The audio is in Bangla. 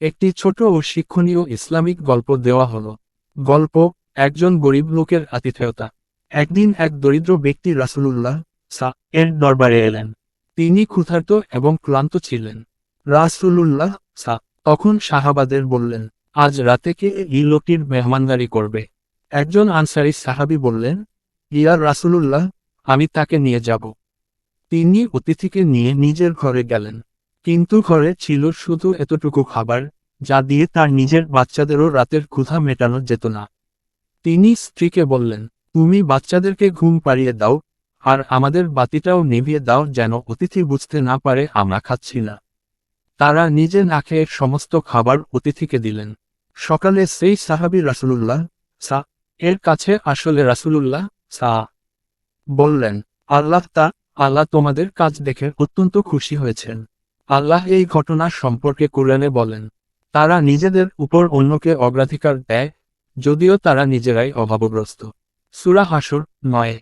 একটি ছোট ও শিক্ষণীয় ইসলামিক গল্প দেওয়া হলো। গল্প, একজন গরিব লোকের আতিথেয়তা। একদিন এক দরিদ্র ব্যক্তি রাসূলুল্লাহ সা, এর দরবারে এলেন। তিনি ক্ষুধার্ত এবং ক্লান্ত ছিলেন। রাসূলুল্লাহ সা, তখন সাহাবাদের বললেন, আজ রাতে কে এই লোকটির মেহমানদারি করবে? একজন আনসারি সাহাবী বললেন ইয়ার রাসূলুল্লাহ, আমি তাকে নিয়ে যাব। তিনি অতিথিকে নিয়ে নিজের ঘরে গেলেন। কিন্তু ঘরে ছিল শুধু এতটুকু খাবার, যা দিয়ে তার নিজের বাচ্চাদেরও রাতের ক্ষুধা মেটানো যেত না। তিনি স্ত্রীকে বললেন, তুমি বাচ্চাদেরকে ঘুম পাড়িয়ে দাও, আর আমাদের বাতিটাও নিভিয়ে দাও যেন অতিথি বুঝতে না পারে আমরা খাচ্ছি না। তারা নিজে না খেয়ে সমস্ত খাবার অতিথিকে দিলেন। সকালে সেই সাহাবি রাসূলুল্লাহ, সা, এর কাছে আসলে রাসূলুল্লাহ, সা, বললেন, আল্লাহ তা, আল্লাহ তোমাদের কাজ দেখে অত্যন্ত খুশি হয়েছেন। আল্লাহ এই ঘটনা সম্পর্কে কুরআনে বলেন, তারা নিজেদের উপর অন্যকে অগ্রাধিকার দেয়, যদিও তারা নিজেরাই অভাবগ্রস্ত। সুরা হাসুর নয়।